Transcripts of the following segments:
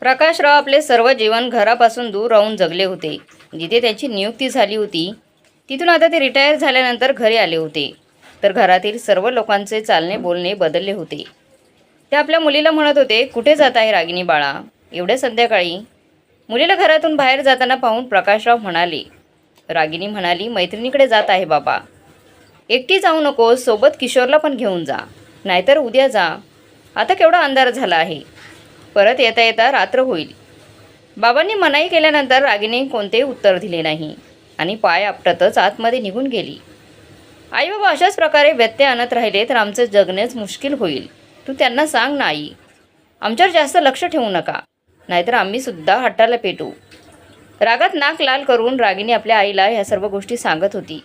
प्रकाशराव आपले सर्व जीवन घरापासून दूर राहून जगले होते. जिथे त्यांची नियुक्ती झाली होती तिथून आता ते रिटायर झाल्यानंतर घरी आले होते. तर घरातील सर्व लोकांचे चालणे बोलणे बदलले होते. ते आपल्या मुलीला म्हणत होते कुठे जात आहे रागिनी बाळा? एवढ्या संध्याकाळी. मुलीला घरातून बाहेर जाताना पाहून प्रकाशराव म्हणाले रागिनी म्हणाली मैत्रिणीकडे जात आहे बाबा. एकटी जाऊ नकोस सोबत किशोरला पण घेऊन जा. नाहीतर उद्या जा. आता केवढा अंधार झाला आहे. परत येता येता रात्र होईल. बाबांनी मनाई केल्यानंतर रागिनी कोणतेही उत्तर दिले नाही आणि पाय आपटतच आतमध्ये निघून गेली. आई बाबा अशाच प्रकारे व्यत्यय आणत राहिले तर आमचं जगणेच मुश्किल होईल. तू त्यांना सांग ना आई. आमच्यावर जास्त लक्ष ठेवू नका. नाहीतर आम्हीसुद्धा हट्टाला पेटू. रागात नाक लाल करून रागिनी आपल्या आईला ह्या सर्व गोष्टी सांगत होती.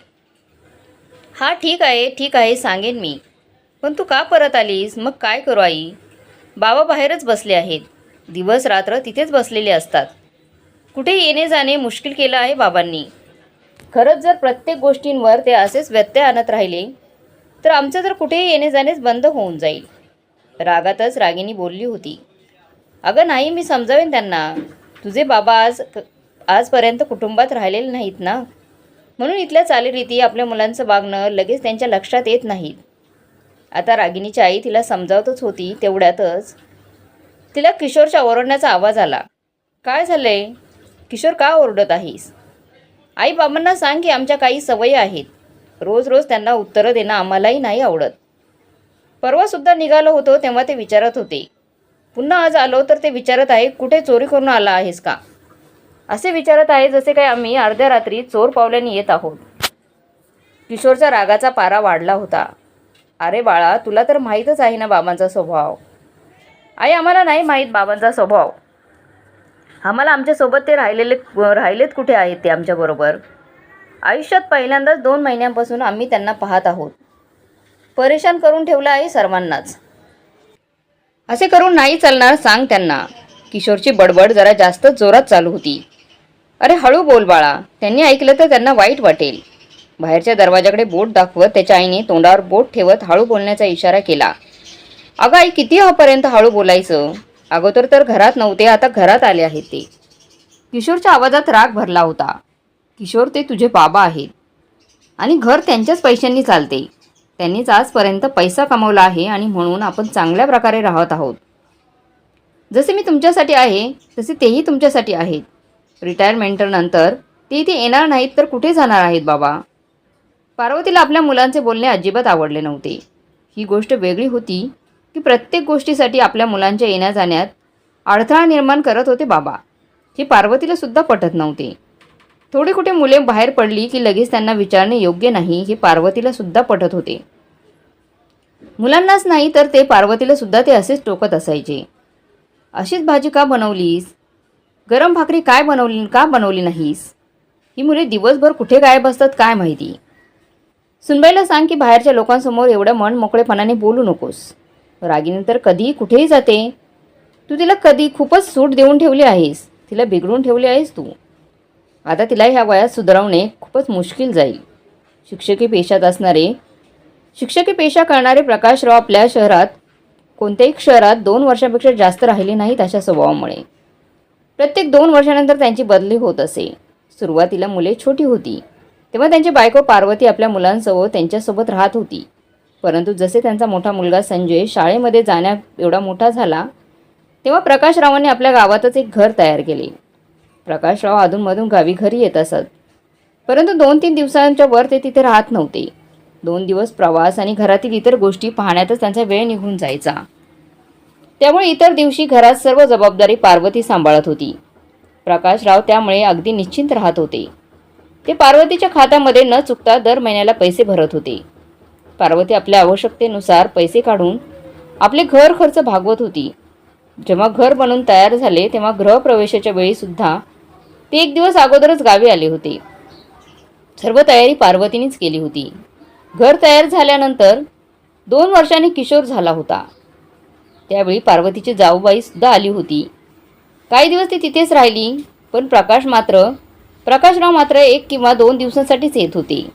हा ठीक आहे ठीक आहे सांगेन मी. पण तू का परत आलीस? मग काय करू आई? बाबा बाहेरच बसले आहेत. दिवस रात्र तिथेच बसलेले असतात. कुठे येणे जाणे मुश्किल केलं आहे बाबांनी. खरंच जर प्रत्येक गोष्टींवर ते असेच व्यत्यय आणत राहिले तर आमचं तर कुठेही येणे जाणेच बंद होऊन जाईल. रागातच रागिनी बोलली होती. अगं नाही मी समजावेन त्यांना. तुझे बाबा आज आजपर्यंत कुटुंबात राहिलेले नाहीत ना? म्हणून इथल्या चालीरीती आपल्या मुलांचं वागणं लगेच त्यांच्या लक्षात येत नाहीत. आता रागिणीची आई तिला समजावतच होती तेवढ्यातच. तिला किशोरच्या ओरडण्याचा आवाज आला. काय झाले किशोर का ओरडत आहेस? आई बाबांना सांग की आमच्या काही सवयी आहेत. रोज रोज त्यांना उत्तरं देणं आम्हालाही नाही आवडत. परवासुद्धा निघालो होतो तेव्हा ते विचारत होते. पुन्हा आज आलो तर ते विचारत आहे कुठे चोरी करून आला आहेस का? असे विचारत आहे जसे काय आम्ही अर्ध्या रात्री चोर पावल्याने येत आहोत. किशोरचा रागाचा पारा वाढला होता. अरे बाळा तुला तर माहीतच आहे ना बाबांचा स्वभाव. आई आम्हाला नाही माहीत बाबांचा स्वभाव. आम्हाला आमच्यासोबत ते राहिलेले राहिलेत कुठे आहेत ते आमच्याबरोबर आयुष्यात पहिल्यांदाच दोन महिन्यांपासून आम्ही त्यांना पाहत आहोत. परेशान करून ठेवलं आहे सर्वांनाच. असे करून नाही चालणार सांग त्यांना. किशोरची बडबड जरा जास्त जोरात चालू होती. अरे हळू बोल बाळा. त्यांनी ऐकलं तर त्यांना वाईट वाटेल. बाहेरच्या दरवाजाकडे बोट दाखवत त्याच्या आईने तोंडावर बोट ठेवत हळू बोलण्याचा इशारा केला. अगं आई किती हापर्यंत हळू बोलायचं? अगोदर तर घरात नव्हते आता घरात आले आहेत ते. किशोरच्या आवाजात राग भरला होता. किशोर ते तुझे बाबा आहेत. आणि घर त्यांच्याच पैशांनी चालते. त्यांनीच आजपर्यंत पैसा कमवला आहे आणि म्हणून आपण चांगल्या प्रकारे राहत आहोत. जसे मी तुमच्यासाठी आहे तसे तेही तुमच्यासाठी आहेत. रिटायरमेंटनंतर ते इथे येणार नाहीत तर कुठे जाणार आहेत बाबा? पार्वतीला आपल्या मुलांचे बोलणे अजिबात आवडले नव्हते. ही गोष्ट वेगळी होती की प्रत्येक गोष्टीसाठी आपल्या मुलांच्या येण्या जाण्यात अडथळा निर्माण करत होते बाबा. हे पार्वतीला सुद्धा पटत नव्हते. थोडी कुठे मुले बाहेर पडली की लगेच त्यांना विचारणे योग्य नाही हे पार्वतीला सुद्धा पटत होते. मुलांनाच नाही तर ते पार्वतीला सुद्धा ते असेच टोकत असायचे. अशीच भाजी का बनवलीस? गरम भाकरी काय बनवली का बनवली नाहीस? ही मुले दिवसभर कुठे गायब असतात काय माहिती? सुनबाईला सांग की बाहेरच्या लोकांसमोर एवढं मन मोकळेपणाने बोलू नकोस. रागिनी तर कधीही कुठेही जाते. तू तिला कधी खूपच सूट देऊन ठेवली आहेस. तिला बिघडून ठेवली आहेस तू. आता तिला ह्या वयात सुधारवणे खूपच मुश्किल जाईल. शिक्षकी पेशात असणारे शिक्षकी पेशा करणारे प्रकाशराव आपल्या शहरात कोणत्याही शहरात दोन वर्षापेक्षा जास्त राहिले नाहीत अशा स्वभावामुळे. प्रत्येक दोन वर्षानंतर त्यांची बदली होत असे. सुरुवातीला मुले छोटी होती. तेव्हा त्यांची बायको पार्वती आपल्या मुलांसोबत त्यांच्यासोबत राहत होती. परंतु जसे त्यांचा मोठा मुलगा संजय शाळेमध्ये जाण्या एवढा मोठा झाला तेव्हा प्रकाशरावांनी आपल्या गावातच एक घर तयार केले. प्रकाशराव अधूनमधून गावी घरी येत असत. परंतु दोन तीन दिवसांच्या वर ते तिथे राहत नव्हते. दोन दिवस प्रवास आणि घरातील इतर गोष्टी पाहण्यातच त्यांचा वेळ निघून जायचा. त्यामुळे इतर दिवशी घरात सर्व जबाबदारी पार्वती सांभाळत होती. प्रकाशराव त्यामुळे अगदी निश्चिंत राहत होते. ते पार्वतीच्या खात्यामध्ये न चुकता दर महिन्याला पैसे भरत होते. पार्वती आपल्या आवश्यकतेनुसार पैसे काढून आपले घर खर्च भागवत होती. जेव्हा घर बनून तयार झाले तेव्हा गृहप्रवेशाच्या वेळीसुद्धा ते एक दिवस अगोदरच गावी आले होते. सर्व तयारी पार्वतीनेच केली होती. घर तयार झाल्यानंतर दोन वर्षांनी किशोर झाला होता. त्यावेळी पार्वतीची जाऊबाईसुद्धा आली होती. काही दिवस ती तिथेच राहिली पण प्रकाश मात्र प्रकाशराव मात्र एक किंवा दोन दिवसांसाठीच येत होते.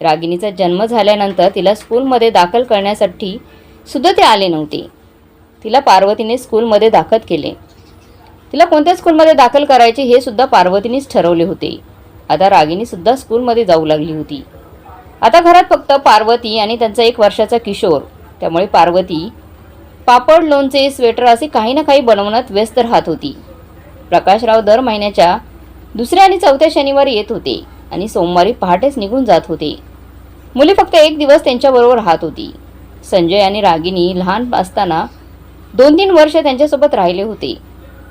रागिणीचा जन्म झाल्यानंतर तिला स्कूलमध्ये दाखल करण्यासाठी सुद्धा ते आले नव्हते. तिला पार्वतीने स्कूलमध्ये दाखल केले. तिला कोणत्या स्कूलमध्ये दाखल करायचे हे सुद्धा पार्वतीनेच ठरवले होते. आता रागिनी सुद्धा स्कूलमध्ये जाऊ लागली होती. आता घरात फक्त पार्वती आणि त्यांचा एक वर्षाचा किशोर. त्यामुळे पार्वती पापड लोणचे स्वेटर असे काही ना काही बनवण्यात व्यस्त राहत होती. प्रकाशराव दर महिन्याच्या दुसऱ्या आणि चौथ्या शनिवारी येत होते आणि सोमवारी पहाटेच निघून जात होते. मुले फक्त एक दिवस त्यांच्याबरोबर राहत होती. संजय आणि रागिनी लहान असताना दोन तीन वर्ष त्यांच्यासोबत राहिले होते.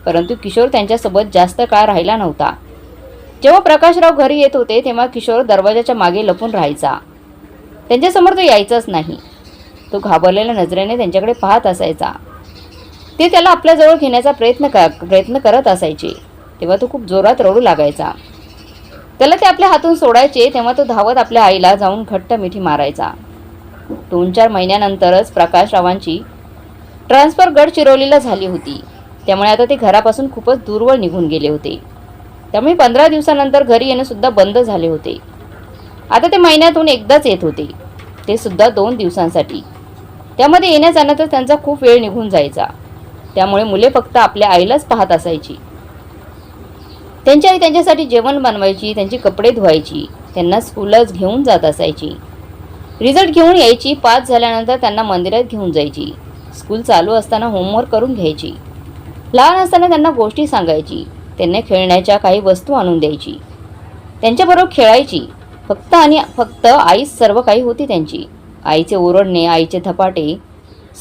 परंतु किशोर त्यांच्यासोबत जास्त काळ राहिला नव्हता. जेव्हा प्रकाशराव घरी येत होते तेव्हा किशोर दरवाजाच्या मागे लपून राहायचा. त्यांच्यासमोर तो यायचाच नाही. तो घाबरलेल्या नजरेने त्यांच्याकडे पाहत असायचा. ते त्याला आपल्याजवळ घेण्याचा प्रयत्न कर प्रयत्न करत असायचे. तेव्हा तो खूप जोरात रडू लागायचा. त्याला ते आपल्या हातून सोडायचे तेव्हा तो धावत आपल्या आईला जाऊन घट्ट मिठी मारायचा. दोन चार महिन्यानंतरच प्रकाशरावांची ट्रान्सफर गडचिरोलीला झाली होती. त्यामुळे आता ते घरापासून खूपच दूरवर निघून गेले होते. त्यामुळे पंधरा दिवसानंतर घरी येणंसुद्धा बंद झाले होते. आता ते महिन्यातून एकदाच येत होते. ते सुद्धा दोन दिवसांसाठी. त्यामध्ये येण्या जाण्यातच त्यांचा खूप वेळ निघून जायचा. त्यामुळे मुले फक्त आपल्या आईलाच पाहत असायची. त्यांची आई त्यांच्यासाठी जेवण बनवायची त्यांची कपडे धुवायची त्यांना स्कूलच घेऊन जात असायची. रिझल्ट घेऊन यायची पास झाल्यानंतर त्यांना मंदिरात घेऊन जायची. स्कूल चालू असताना होमवर्क करून घ्यायची. लहान असताना त्यांना गोष्टी सांगायची. त्यांना खेळण्याच्या काही वस्तू आणून द्यायची. त्यांच्याबरोबर खेळायची. फक्त आणि फक्त आईच सर्व काही होती त्यांची. आईचे ओरडणे आईचे धपाटे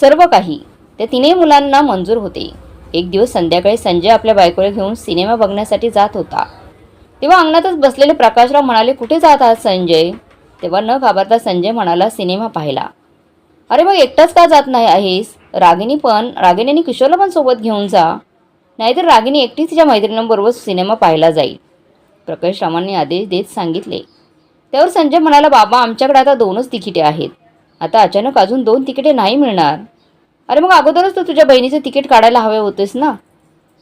सर्व काही. त्या तिन्ही मुलांना मंजूर होते. एक दिवस संध्याकाळी संजय आपल्या बायकोला घेऊन सिनेमा बघण्यासाठी जात होता. तेव्हा अंगणातच बसलेले प्रकाशराव म्हणाले कुठे जात आहात संजय? तेव्हा न घाबरता संजय म्हणाला सिनेमा पाहिला अरे मग एकटाच का जात नाही आहेस? रागिनी पण रागिनी आणि किशोरला पण सोबत घेऊन जा. नाहीतर रागिनी एकटीच तिच्या मैत्रिणींबरोबर सिनेमा पाहायला जाईल. प्रकाश रामांनी आदेश देत सांगितले. त्यावर संजय म्हणाला बाबा आमच्याकडे आता दोनच तिकिटे आहेत. आता अचानक अजून दोन तिकिटे नाही मिळणार. अरे मग अगोदरच तू तुझ्या बहिणीचं तिकीट काढायला हवे होतेस ना?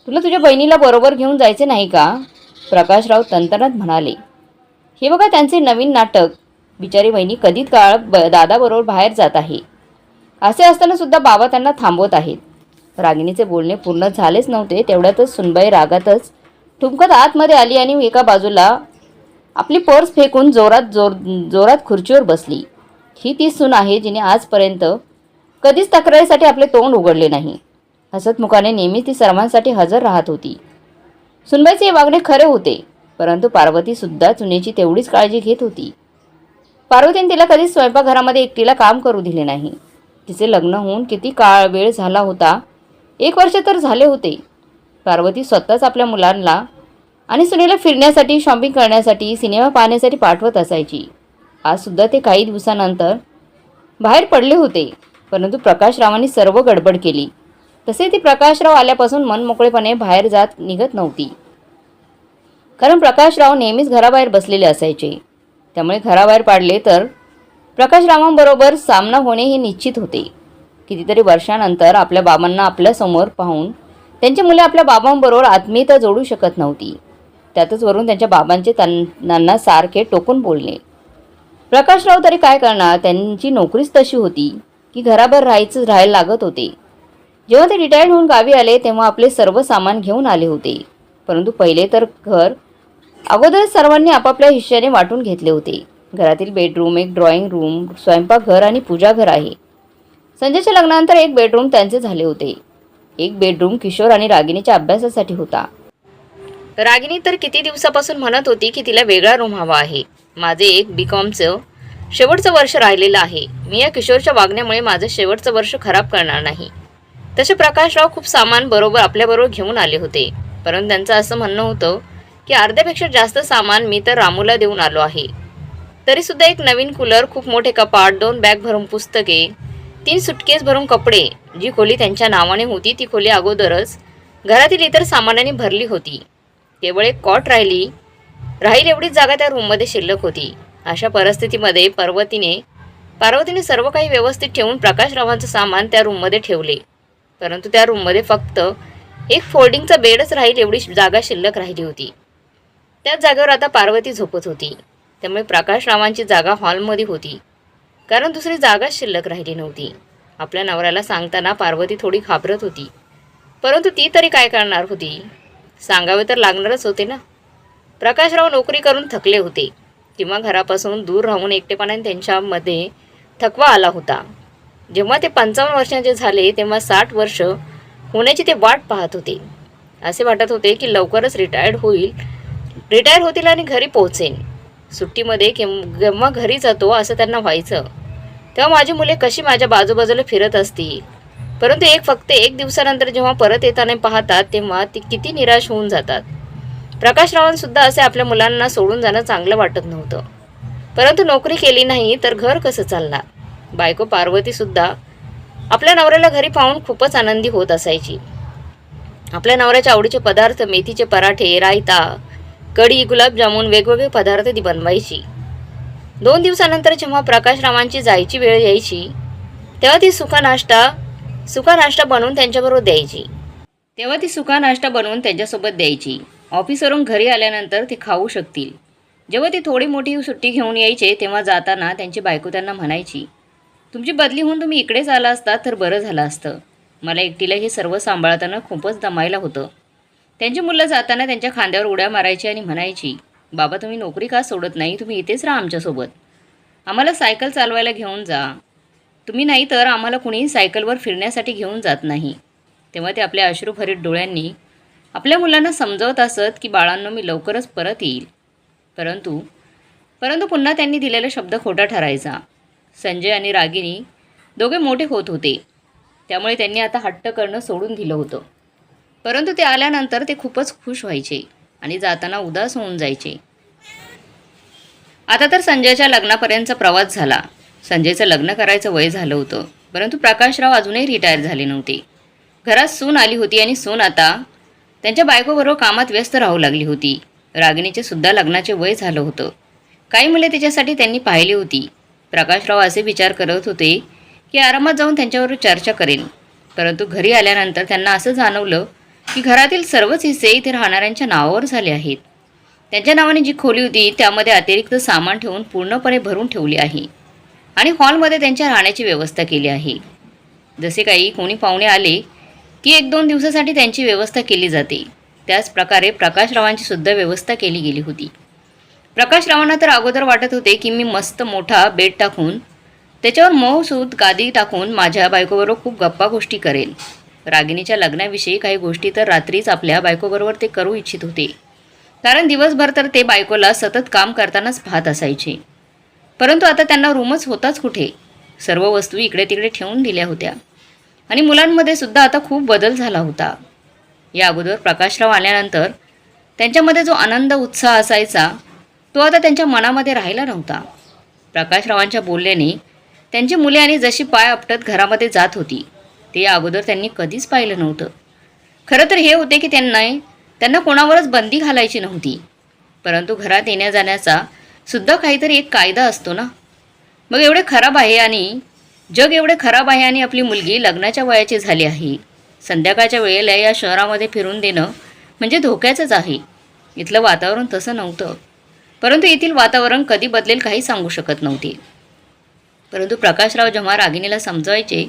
तुला तुझ्या बहिणीला बरोबर घेऊन जायचे नाही का? प्रकाशराव तंतनात म्हणाले. हे बघा त्यांचे नवीन नाटक. बिचारी बहिणी कधीच काळ ब दादाबरोबर बाहेर जात आहे. असे असताना सुद्धा बाबा त्यांना थांबवत आहेत. रागिणीचे बोलणे पूर्ण झालेच नव्हते तेवढ्यातच सुनबाई रागातच ठुमकत आतमध्ये आली आणि एका बाजूला आपली पर्स फेकून जोरात जोर जोरात खुर्चीवर बसली. ही ती सून आहे जिने आजपर्यंत कधीच तक्रारीसाठी आपले तोंड उघडले नाही. हसतमुखाने नेहमीच ती सर्वांसाठी हजर राहत होती. सुनबाईचे वागणे खरे होते परंतु पार्वती सुद्धा चुनेची तेवढीच काळजी घेत होती. पार्वतीने तिला कधीच स्वयंपाकघरामध्ये एकटीला काम करू दिले नाही. तिचे लग्न होऊन किती काळ वेळ झाला होता एक वर्ष तर झाले होते. पार्वती स्वतःच आपल्या मुलांना आणि सुनेला फिरण्यासाठी शॉपिंग करण्यासाठी सिनेमा पाहण्यासाठी पाठवत असायची. आजसुद्धा ते काही दिवसानंतर बाहेर पडले होते. परंतु प्रकाशरावांनी सर्व गडबड केली. तसे ती प्रकाशराव आल्यापासून मनमोकळेपणे बाहेर जात निघत नव्हती. कारण प्रकाशराव नेहमीच घराबाहेर बसलेले असायचे. त्यामुळे घराबाहेर पाडले तर प्रकाशरावांबरोबर सामना होणे हे निश्चित होते. कितीतरी वर्षानंतर आपल्या बाबांना आपल्यासमोर पाहून त्यांची मुले आपल्या बाबांबरोबर आत्मीयता जोडू शकत नव्हती. त्यातच वरून त्यांच्या बाबांचे त्यांना सारखे टोकून बोलणे. प्रकाशराव तरी काय करणार? त्यांची नोकरीच तशी होती. की घराभर राहायचं राहायला लागत होते. जेव्हा ते रिटायर्ड होऊन गावी आले तेव्हा आपले सर्व सामान घेऊन आले होते. परंतु पहिले तर घर अगोदरच सर्वांनी आपापल्या हिश्श्याने वाटून घेतले होते. घरातील बेडरूम एक ड्रॉइंग रूम स्वयंपाकघर आणि पूजाघर आहे. संजयच्या लग्नानंतर एक बेडरूम त्यांचे झाले होते. एक बेडरूम किशोर आणि रागिणीच्या अभ्यासासाठी होता. रागिणी तर किती दिवसापासून म्हणत होती की तिला वेगळा रूम हवा आहे. माझे एक बी कॉमचं शेवटचं वर्ष राहिलेलं आहे. मी या किशोरच्या वागण्यामुळे माझं शेवटचं वर्ष खराब करणार नाही. तसे प्रकाशराव खूप सामान बरोबर आपल्याबरोबर घेऊन आले होते. परंतु त्यांचं असं म्हणणं होतं की अर्ध्यापेक्षा जास्त सामान मी तर रामूला देऊन आलो आहे. तरीसुद्धा एक नवीन कूलर खूप मोठे कपाट दोन बॅग भरून पुस्तके तीन सुटकेस भरून कपडे जी खोली त्यांच्या नावाने होती ती खोली अगोदरच घरातील इतर सामानाने भरली होती. केवळ एक कॉट राहिली राहील एवढीच जागा त्या रूममध्ये शिल्लक होती. अशा परिस्थितीमध्ये पार्वतीने पार्वतीने सर्व काही व्यवस्थित ठेवून प्रकाशरावांचं सामान त्या रूममध्ये ठेवले. परंतु त्या रूममध्ये फक्त एक फोल्डिंगचा बेडच राहील एवढी जागा शिल्लक राहिली होती. त्याच जागेवर आता पार्वती झोपत होती. त्यामुळे प्रकाशरावांची जागा हॉलमध्ये होती. कारण दुसरी जागाच शिल्लक राहिली नव्हती. आपल्या नवऱ्याला सांगताना पार्वती थोडी घाबरत होती. परंतु ती तरी काय करणार होती? सांगावे तर लागणारच होते ना? प्रकाशराव नोकरी करून थकले होते. किंवा घरापासून दूर राहून एकटेपणाने त्यांच्यामध्ये थकवा आला होता. जेव्हा ते पंचावन्न वर्षांचे झाले तेव्हा साठ वर्ष होण्याची ते वाट पाहत होते. असे वाटत होते की लवकरच रिटायर्ड होईल रिटायर होतील आणि घरी पोहोचेन. सुट्टीमध्ये केम- केव्हा घरी जातो असं त्यांना व्हायचं. तेव्हा माझी मुले कशी माझ्या बाजूबाजूला फिरत असतील. परंतु एक फक्त एक दिवसानंतर जेव्हा परत येताना पाहतात तेव्हा ती किती निराश होऊन जातात. प्रकाशरावांसुद्धा असे आपल्या मुलांना सोडून जाणं चांगलं वाटत नव्हतं. परंतु नोकरी केली नाही तर घर कसं चालणार? बायको पार्वतीसुद्धा आपल्या नवऱ्याला घरी पाहून खूपच आनंदी होत असायची. आपल्या नवऱ्याच्या आवडीचे पदार्थ मेथीचे पराठे रायता कढी गुलाबजामुन वेगवेगळे पदार्थ ती बनवायची. दोन दिवसानंतर जेव्हा प्रकाशरावांची जायची वेळ यायची तेव्हा ती सुका नाश्ता सुका नाश्ता बनवून त्यांच्याबरोबर द्यायची. तेव्हा ती सुका नाश्ता बनवून त्यांच्यासोबत द्यायची. ऑफिसवरून घरी आल्यानंतर ते खाऊ शकतील. जेव्हा ती थोडी मोठी सुट्टी घेऊन यायचे तेव्हा जाताना त्यांची बायको त्यांना म्हणायची तुमची बदली होऊन तुम्ही इकडेच आला असता तर बरं झालं असतं. मला एकटीला हे सर्व सांभाळताना खूपच दमायला होतं. त्यांची मुलं जाताना त्यांच्या खांद्यावर उड्या मारायची आणि म्हणायची बाबा तुम्ही नोकरी का सोडत नाही? तुम्ही इथेच राहा आमच्यासोबत. आम्हाला सायकल चालवायला घेऊन जा. तुम्ही नाही तर आम्हाला कुणीही सायकलवर फिरण्यासाठी घेऊन जात नाही. तेव्हा ते आपल्या अश्रूभरीत डोळ्यांनी आपल्या मुलांना समजवत असत की बाळांनो मी लवकरच परत येईल. परंतु परंतु पुन्हा त्यांनी दिलेला शब्द खोटा ठरायचा. संजय आणि रागिनी दोघे मोठे होत होते. त्यामुळे त्यांनी आता हट्ट करणं सोडून दिलं होतं. परंतु ते आल्यानंतर ते खूपच खुश व्हायचे आणि जाताना उदास होऊन जायचे. आता तर संजयच्या लग्नापर्यंतचा प्रवास झाला. संजयचं लग्न करायचं वय झालं होतं. परंतु प्रकाशराव अजूनही रिटायर झाले नव्हते. घरात सून आली होती आणि सून आता त्यांच्या बायकोबरोबर कामात व्यस्त राहू लागली होती. रागिणीचे सुद्धा लग्नाचे वय झालं होतं. काही मुले त्याच्यासाठी त्यांनी पाहिली होती. प्रकाशराव असे विचार करत होते की आरामात जाऊन त्यांच्यावर चर्चा करेन. परंतु घरी आल्यानंतर त्यांना असं जाणवलं की घरातील सर्वच हिस्से इथे राहणाऱ्यांच्या नावावर झाले आहेत. त्यांच्या नावाने जी खोली होती त्यामध्ये अतिरिक्त सामान ठेवून पूर्णपणे भरून ठेवली आहे आणि हॉलमध्ये त्यांच्या राहण्याची व्यवस्था केली आहे. जसे काही कोणी पाहुणे आले की एक दोन दिवसासाठी त्यांची व्यवस्था केली जाते. त्याचप्रकारे प्रकाशरावांची सुद्धा व्यवस्था केली गेली होती. प्रकाशरावांना तर अगोदर वाटत होते की मी मस्त मोठा बेड टाकून त्याच्यावर मऊसूत गादी टाकून माझ्या बायकोबरोबर खूप गप्पा गोष्टी करेल रागिणीच्या लग्नाविषयी काही गोष्टी तर रात्रीच आपल्या बायकोबरोबर ते करू इच्छित होते. कारण दिवसभर तर ते बायकोला सतत काम करतानाच पाहत असायचे. परंतु आता त्यांना रूमच होताच कुठे? सर्व वस्तू इकडे तिकडे ठेवून दिल्या होत्या. आणि मुलांमध्ये सुद्धा आता खूप बदल झाला होता. या अगोदर प्रकाशराव आल्यानंतर त्यांच्यामध्ये जो आनंद उत्साह असायचा तो आता त्यांच्या मनामध्ये राहिला नव्हता. प्रकाशरावांच्या बोलण्याने त्यांची मुले आणि जशी पाय आपटत घरामध्ये जात होती ते या अगोदर त्यांनी कधीच पाहिलं नव्हतं. खरं तर हे होते की त्यांना त्यांना कोणावरच बंदी घालायची नव्हती. परंतु घरात येण्या जाण्याचा सुद्धा काहीतरी एक कायदा असतो ना. मग एवढे खराब आहे आणि जग एवढे खराब आहे आणि आपली मुलगी लग्नाच्या वयाची झाली आहे. संध्याकाळच्या वेळेला या शहरामध्ये फिरून देणं म्हणजे धोक्याचंच आहे. इथलं वातावरण तसं नव्हतं. परंतु येथील वातावरण कधी बदलेल काही सांगू शकत नव्हते. परंतु प्रकाशराव जेव्हा रागिणीला समजवायचे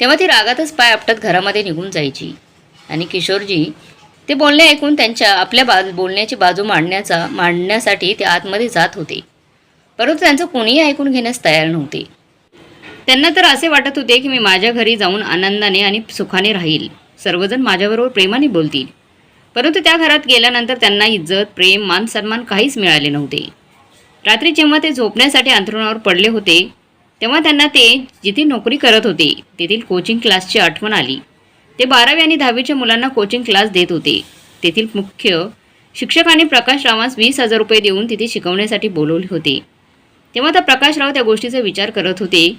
तेव्हा ती रागातच पाय आपटत घरामध्ये निघून जायची. आणि किशोरजी ते बोलणे ऐकून त्यांच्या आपल्या बाज बोलण्याची बाजू मांडण्याचा मांडण्यासाठी ते आतमध्ये जात होते. परंतु त्यांचं कोणीही ऐकून घेण्यास तयार नव्हते. त्यांना तर असे वाटत होते की मी माझ्या घरी जाऊन आनंदाने आणि सुखाने राहील. सर्वजण माझ्याबरोबर प्रेमाने बोलतील. परंतु त्या घरात गेल्यानंतर त्यांना इज्जत प्रेम मान सन्मान काहीच मिळाले नव्हते. रात्री जेव्हा ते झोपण्यासाठी अंथरुणावर पडले होते तेव्हा त्यांना ते जिथे नोकरी करत होते तेथील कोचिंग क्लासची आठवण आली. ते बारावी आणि दहावीच्या मुलांना कोचिंग क्लास देत होते. तेथील मुख्य शिक्षकाने प्रकाशरावांस वीस हजार रुपये देऊन तिथे शिकवण्यासाठी बोलवले होते. तेव्हा त्या प्रकाशराव त्या गोष्टीचा विचार करत होते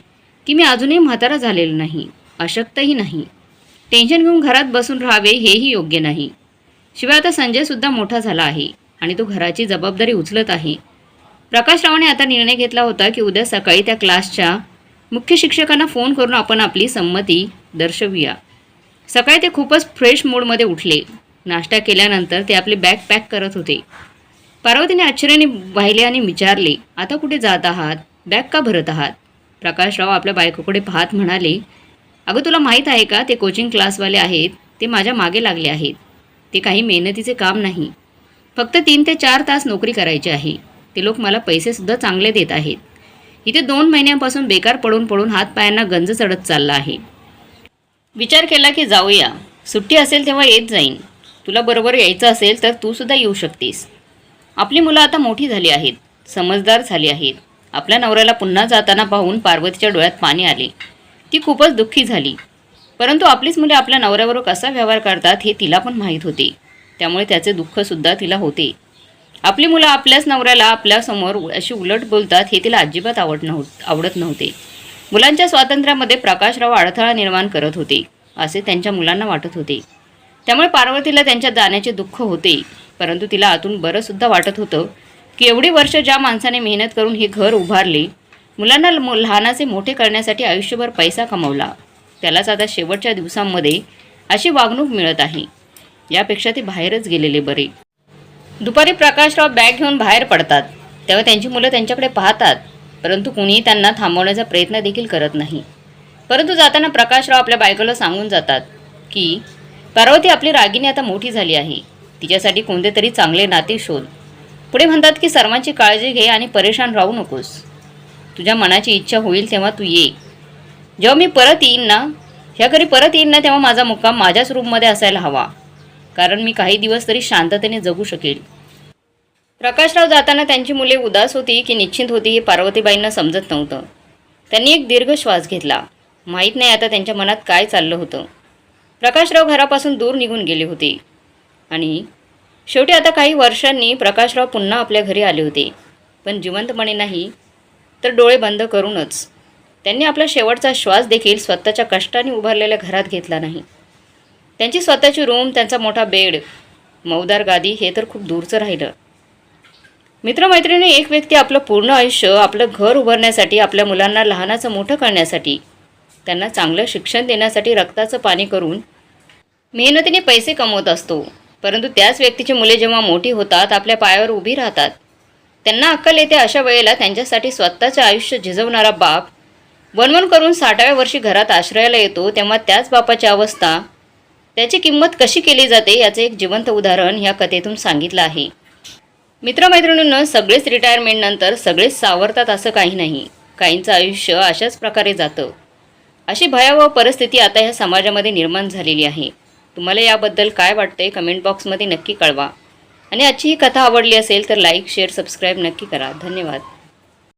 की मी अजूनही म्हातारा झालेलो नाही अशक्तही नाही. टेन्शन घेऊन घरात बसून राहावे हेही योग्य नाही. शिवाय आता संजयसुद्धा मोठा झाला आहे आणि तो घराची जबाबदारी उचलत आहे. प्रकाशरावाने आता निर्णय घेतला होता की उद्या सकाळी त्या क्लासच्या मुख्य शिक्षकांना फोन करून आपण आपली संमती दर्शवूया. सकाळी ते खूपच फ्रेश मूडमध्ये उठले. नाश्ता केल्यानंतर ते आपली बॅग पॅक करत होते. पार्वतीने आश्चर्याने पाहिले आणि विचारले आता कुठे जात आहात? बॅग का भरत आहात? प्रकाशराव आपल्या बायकोकडे पाहत म्हणाले अगं तुला माहीत आहे का ते कोचिंग क्लासवाले आहेत ते माझ्या मागे लागले आहेत. ते काही मेहनतीचे काम नाही. फक्त तीन ते चार तास नोकरी करायची आहे. ते लोक मला पैसेसुद्धा चांगले देत आहेत. इथे दोन महिन्यांपासून बेकार पडून पडून हातपायांना गंज चढत चालला आहे. विचार केला की जाऊया. सुट्टी असेल तेव्हा येत जाईन. तुला बरोबर यायचं असेल तर तू सुद्धा येऊ शकतेस. आपली मुलं आता मोठी झाली आहेत. समजदार झाली आहेत. आपल्या नवऱ्याला पुन्हा जाताना पाहून पार्वतीच्या डोळ्यात पाणी आले. ती खूपच दुःखी झाली. परंतु आपलीच मुले आपल्या नवऱ्याबरोबर कसा व्यवहार करतात हे तिला पण माहीत होते. त्यामुळे त्याचे दुःखसुद्धा तिला होते. आपली मुलं आपल्याच नवऱ्याला आपल्यासमोर अशी उलट बोलतात हे तिला अजिबात आवड नव्ह आवडत नव्हते. मुलांच्या स्वातंत्र्यामध्ये प्रकाशराव अडथळा निर्माण करत होते असे त्यांच्या मुलांना वाटत होते. त्यामुळे पार्वतीला त्यांच्या जाण्याचे दुःख होते. परंतु तिला आतून बरंसुद्धा वाटत होतं. की एवढी वर्ष ज्या माणसाने मेहनत करून हे घर उभारले मुलांना लहानाचे मोठे करण्यासाठी आयुष्यभर पैसा कमवला त्यालाच आता शेवटच्या दिवसांमध्ये अशी वागणूक मिळत आहे. यापेक्षा ते बाहेरच गेलेले बरे. दुपारी प्रकाशराव बॅग घेऊन बाहेर पडतात. तेव्हा त्यांची मुलं त्यांच्याकडे पाहतात परंतु कुणीही त्यांना थांबवण्याचा प्रयत्न देखील करत नाही. परंतु जाताना प्रकाशराव आपल्या बायकोला सांगून जातात की पार्वती आपली रागिनी आता मोठी झाली आहे. तिच्यासाठी कोणते तरी चांगले नाते शोध. पुढे म्हणतात की सर्वांची काळजी घे आणि परेशान राहू नकोस. तुझ्या मनाची इच्छा होईल तेव्हा तू ये. जेव्हा मी परत येईन ना ह्या घरी परत येईन ना तेव्हा माझा मुक्काम माझ्याच रूममध्ये असायला हवा. कारण मी काही दिवस तरी शांततेने जगू शकेल. प्रकाशराव जाताना त्यांची मुले उदास होती की निश्चिंत होती हे पार्वतीबाईंना समजत नव्हतं. त्यांनी एक दीर्घ श्वास घेतला. माहीत नाही आता त्यांच्या मनात काय चाललं होतं. प्रकाशराव घरापासून दूर निघून गेले होते. आणि शेवटी आता काही वर्षांनी प्रकाशराव पुन्हा आपल्या घरी आले होते. पण जिवंतपणे नाही तर डोळे बंद करूनच. त्यांनी आपला शेवटचा श्वास देखील स्वतःच्या कष्टाने उभारलेल्या घरात घेतला नाही. त्यांची स्वतःची रूम त्यांचा मोठा बेड मऊदार गादी हे तर खूप दूरचं राहिलं. मित्रमैत्रिणी एक व्यक्ती आपलं पूर्ण आयुष्य आपलं घर उभारण्यासाठी आपल्या मुलांना लहानाचं मोठं करण्यासाठी त्यांना चांगलं शिक्षण देण्यासाठी रक्ताचं पाणी करून मेहनतीने पैसे कमवत असतो. परंतु त्याच व्यक्तीची मुले जेव्हा मोठी होतात आपल्या पायावर उभी राहतात. त्यांना अक्कल येते अशा वेळेला त्यांच्यासाठी स्वतःचे आयुष्य झिजवणारा बाप वनवन करून साठाव्या वर्षी घरात आश्रयाला येतो तेव्हा त्याच बापाची अवस्था त्याची किंमत कशी केली जाते याचे एक जिवंत उदाहरण ह्या कथेतून सांगितलं आहे. मित्रमैत्रिणींना सगळेच रिटायरमेंटनंतर सगळेच सावरतात असं काही नाही. काहींचं आयुष्य अशाच प्रकारे जातं. अशी भयावह परिस्थिती आता ह्या समाजामध्ये निर्माण झालेली आहे. तुम्हाला याबद्दल काय वाटतंय कमेंट बॉक्समध्ये नक्की कळवा. आणि आजची ही कथा आवडली असेल तर लाईक शेअर सबस्क्राईब नक्की करा. धन्यवाद.